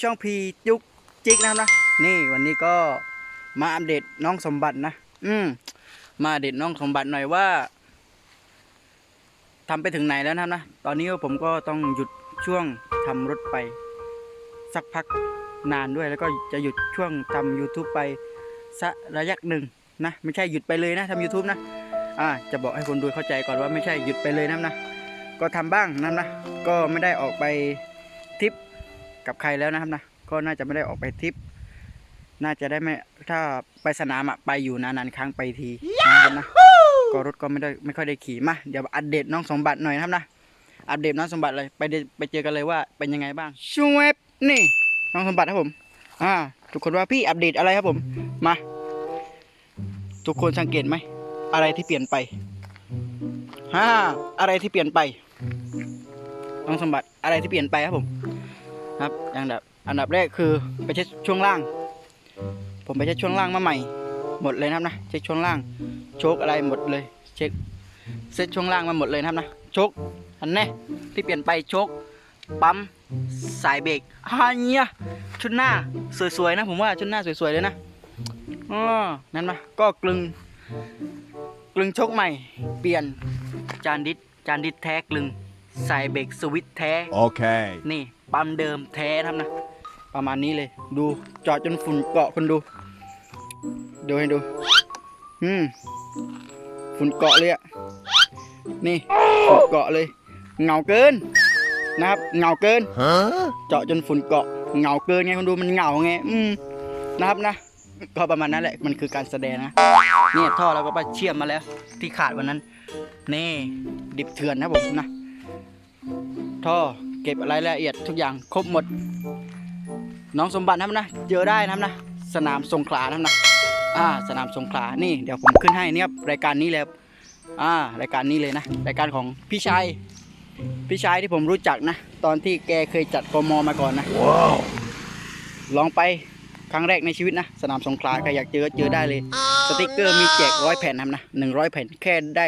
ช่องพีจุกจิกนะครับนะนี่วันนี้ก็มาอัปเดตน้องสมบัตินะ อืมมาอัปเดตน้องสมบัติหน่อยว่าทำไปถึงไหนแล้วนะครับนะ ตอนนี้ผมก็ต้องหยุดช่วงทำรถไป สักพักนานด้วยแล้วก็จะหยุดช่วงทำ YouTube ไปสักระยะหนึ่งนะไม่ใช่หยุดไปเลยนะทำ YouTube นะอ่าจะบอกให้คนดูเข้าใจก่อนว่าไม่ใช่หยุดไปเลยนะครับนะ ก็ทำบ้างนะครับนะ ก็ไม่ได้ออกไปทริป กับใครแล้วนะครับนะก็น่าจะไม่ได้ออกไปทริป น่าจะได้ไม่ถ้าไปสนามอะไปอยู่นานๆครั้งไปทีนะครับนะก็รถก็ไม่ได้ไม่ค่อยได้ขี่มาเดี๋ยวอัปเดตน้องสมบัติหน่อยนะครับนะอัปเดตน้องสมบัติเลยไปเดไปเจอกันเลยว่าเป็นยังไงบ้างช่วยนี่น้องสมบัติครับผมอ่าทุกคนว่าพี่อัปเดตอะไรครับผมมาทุกคนสังเกตไหมอะไรที่เปลี่ยนไปฮ่าอะไรที่เปลี่ยนไปน้องสมบัติอะไรที่เปลี่ยนไปครับผม ครับอย่างดับอันดับแรกคือไปเช็คช่วงล่าง ผมไปเช็คช่วงล่างมาใหม่ หมดเลยนะครับนะเช็คช่วงล่าง โชคอะไรหมดเลย เช็คเซ็ตช่วงล่างมาหมดเลยนะครับนะโชคอันแน่ที่เปลี่ยนไปโชคปั๊มสายเบรกฮ่าเนี่ยชุดหน้าสวยๆนะ ผมว่าชุดหน้าสวยๆเลยนะอ๋อนั่นนะก็กลึงกลึงชกใหม่ เปลี่ยนจานดิสจานดิสแท้กลึงใส่เบรกสวิตช์แท้ Okay. นี่ ปั๊มเดิมแท้นะครับนะ ประมาณนี้เลย ดูจอดจนฝุ่นเกาะคนดู ดูให้ดู อืม ฝุ่นเกาะเลยอะนี่ฝุ่นเกาะเลย เงาเกิน นะครับ เงาเกินเจาะจนฝุ่นเกาะ เงาเกินไงคนดูมันเงาไง อืม นะครับนะก็ประมาณนั้นแหละ มันคือการแสดงนะเนี่ยท่อเราก็ไปเชื่อมมาแล้ว ที่ขาดวันนั้น นี่ ดิบเถื่อนนะผมนะ ท่อ เก็บรายละเอียดทุกอย่างครบหมด น้องสมบัตินะครับนะเจอได้นะครับนะสนามสงขลานะครับนะอ่าสนามสงขลานี่เดี๋ยวผมขึ้นให้เนี่ยครับรายการนี้เลยครับอ่ารายการนี้เลยนะรายการของพี่ชายพี่ชายที่ผมรู้จักนะ ตอนที่แกเคยจัดกมมาก่อนนะ Wow. ลองไปครั้งแรกในชีวิตนะ สนามสงขลาใครอยากเจอก็เจอได้เลย สติกเกอร์มีแจกร้อยแผ่นนะครับนะหนึ่งร้อยแผ่นแค่ได้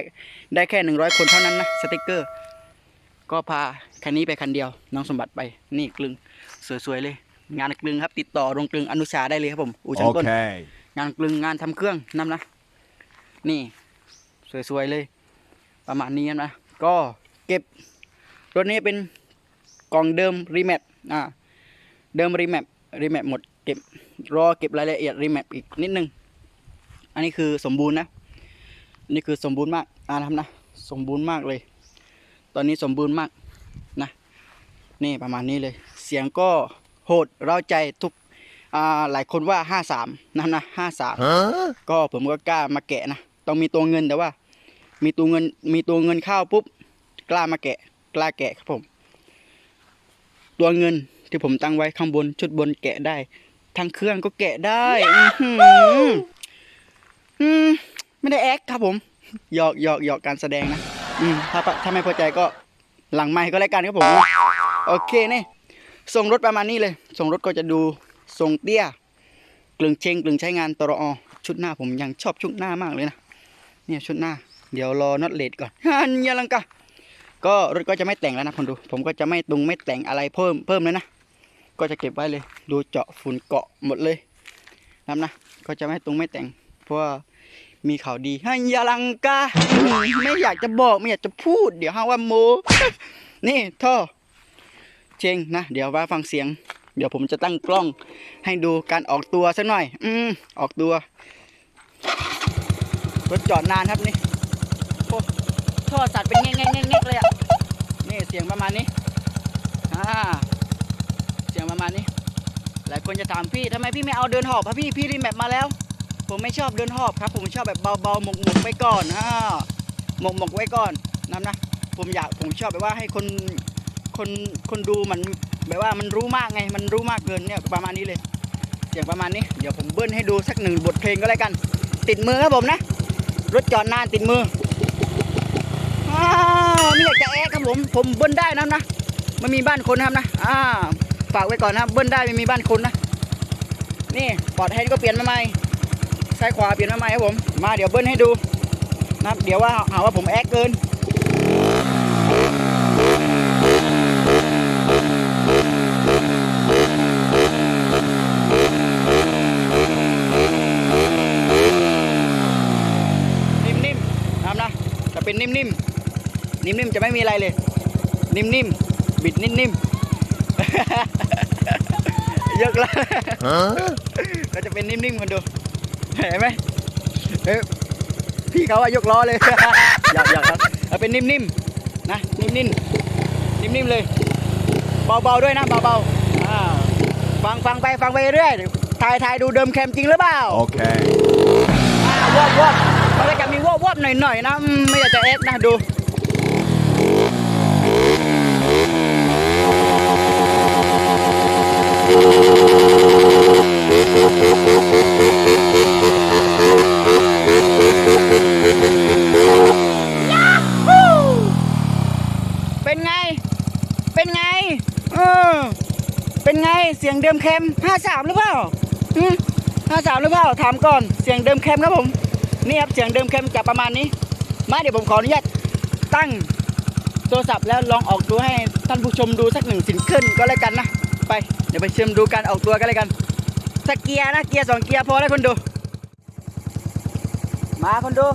ได้แค่หนึ่งร้อยคนเท่านั้นนะสติกเกอร์ ก็พาคันนี้ไปคันเดียว น้องสมบัติไปนี่กลึงสวยๆเลย งานกลึงครับติดต่อโรงกลึงอนุชาได้เลยครับผมอู่ช่างต้น Okay. งานกลึงงานทำเครื่องนํนะ นี่ สวยๆเลย ประมาณนี้นะ ก็เก็บ รถนี้เป็นกล่องเดิมรีแมปอ่า เดิมรีแมปรีแมปหมดเก็บรอเก็บรายละเอียดรีแมปอีกนิดนึง อันนี้คือสมบูรณ์นะอันนี่คือสมบูรณ์มาก อ่านะครับนะ สมบูรณ์มากเลย ตอนนี้สมบูรณ์มากนะนี่ประมาณนี้เลย เสียงก็โหดเร้าใจทุกอ่าหลายคนว่าห้าสามนะนะห้าสาม Huh? ก็ผมก็กล้ามาแกะนะ ต้องมีตัวเงินแต่ว่า มีตัวเงินมีตัวเงินเข้าปุ๊บ กล้ามาแกะ กล้าแกะครับผม ตัวเงินที่ผมตั้งไว้ข้างบนชุดบนแกะได้ ทั้งเครื่องก็แกะได้อื้อหืออืมไม่ได้แอคครับผมหยอกหยอกหยอกการแสดงนะ อืมถ้าถ้าไม่พอใจก็หลังไมค์ก็แล้วกันครับผมนะโอเคเนี่ส่งรถประมาณนี้เลยส่งรถก็จะดูทรงเตี้ยกลึงเชงกลึงใช้งานตรอชุดหน้าผมยังชอบชุดหน้ามากเลยนะเนี่ยชุดหน้า เดี๋ยวรอน็อตเลดก่อนฮันยาลังกะก็รถก็จะไม่แต่งแล้วนะคนดู ผมก็จะไม่ตุงไม่แต่งอะไรเพิ่มเพิ่มเลยนะก็จะเก็บไว้เลย ดูเจาะฝุ่นเกาะหมดเลยนะนะก็จะไม่ตุงไม่แต่ง เพราะ มีข่าวดีฮันยาลังกาอืมไม่อยากจะบอกไม่อยากจะพูด เดี๋ยวหาว่าโม นี่ท่อเชงนะ เดี๋ยวว่าฟังเสียง เดี๋ยวผมจะตั้งกล้อง ให้ดูการออกตัวสักหน่อย อืมออกตัวรถจอดนานครับนี่โอ้ท่อสัตว์เป็นแง่งแง่งแง่งแง่งเลยอะนี่เสียงประมาณนี้อ่าเสียงประมาณนี้หลายคนจะถามพี่ทำไมพี่ไม่เอาเดินหอบครับพี่พี่รีแมปมาแล้ว ผมไม่ชอบเดินหอบครับ ผมชอบแบบเบาๆหมกหมกไว้ก่อนอ่าหมกหมกไว้ก่อนนะนะ ผมอยากผมชอบแบบว่าให้คนคนคนดูมันแบบว่ามันรู้มากไง มันรู้มากเกินเนี่ยประมาณนี้เลยเสียงประมาณนี้เดี๋ยวผมเบิ้ลให้ดูสักหนึ่งบทเพลงก็แล้วกัน ติดมือครับผมนะ รถจอดนานติดมืออ้าวไม่อยากจะแอะครับผมผมเบิ้ลได้นะนะไม่มีบ้านคนนะครับนะอ่าฝากไว้ก่อนนะเบิ้ลได้ไม่มีบ้านคนนะนี่ปอดแฮนก็เปลี่ยนมาใหม่ ซ้ายขวาเปลี่ยนมาใหม่ครับผม มาเดี๋ยวเบิ้ลให้ดูนะเดี๋ยวว่าหาว่าผมแอคเกินนิ่มๆนะครับนะจะเป็นนิ่มๆนิ่มๆจะไม่มีอะไรเลย นิ่มๆบิดนิ่มๆเยอะแล้วก็จะเป็นนิ่มๆกันดู เห็นไหมเอ้ยพี่เขาอะยกล้อเลย อยากอยากครับเอาเป็นนิ่มๆนะนิ่มๆนิ่มๆเลย เบาๆด้วยนะเบาๆอ่าฟังฟังไปฟังไปเรื่อยถ่ายถ่ายดูเดิมแคมจริงหรือเปล่า Okay. อ่าวอบวอบมันก็จะมีวอบวอบหน่อยๆนะอืมไม่อยากจะเอ็กซ์นะดู เป็นไง เออ เป็นไงเสียงเดิมแคม53หรือเปล่าอืม53หรือเปล่าถามก่อนเสียงเดิมแคมครับผมนี่ครับเสียงเดิมแคมจะประมาณนี้ มาเดี๋ยวผมขออนุญาตตั้งโทรศัพท์แล้วลองออกตัวให้ท่านผู้ชมดูสักหนึ่งสินขึ้นก็แล้วกันนะไปเดี๋ยวไปเชิมดูการออกตัวกันเลยกันสักเกียร์นะเกียร์สองเกียร์พอแล้วคนดู มาคนดู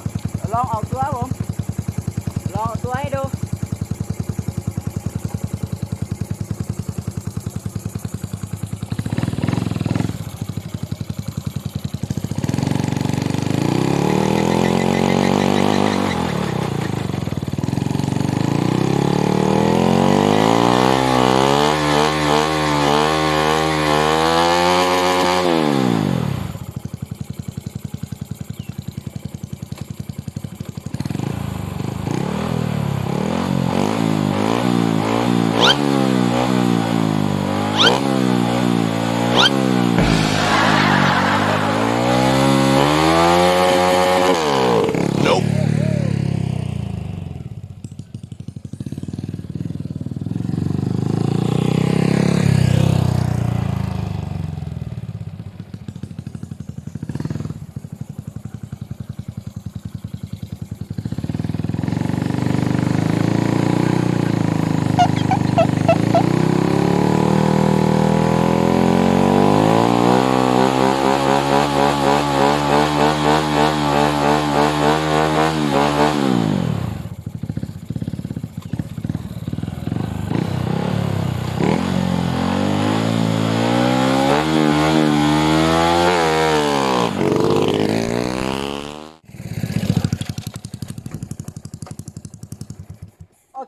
ลองออกตัวผมลองออกตัวให้ดู you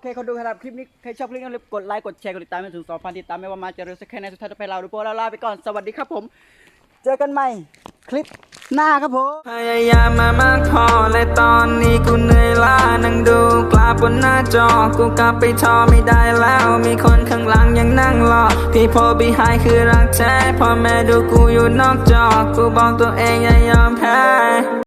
เคคนดูครับคลิปนี้ ใครชอบคลิปนี้อย่าลืมกดไลค์ กดแชร์ กดติดตามให้ถึง 2,000 ติดตามไม่ว่ามาจะเร็วสักแค่ไหนสุดท้ายจะไปเราดูโปรเราลาไปก่อน สวัสดีครับผม เจอกันใหม่คลิปหน้าครับผม พยายามมามากพอและตอนนี้กูเหนื่อยล้านั่งดูกลาบนหน้าจอ กูกลับไปทอไม่ได้แล้ว มีคนข้างหลังยังนั่งรอพี่พอบีไฮคือรักแท้พ่อแม่ดูกูอยู่นอกจอ กูบอกตัวเองอย่ายอมแพ้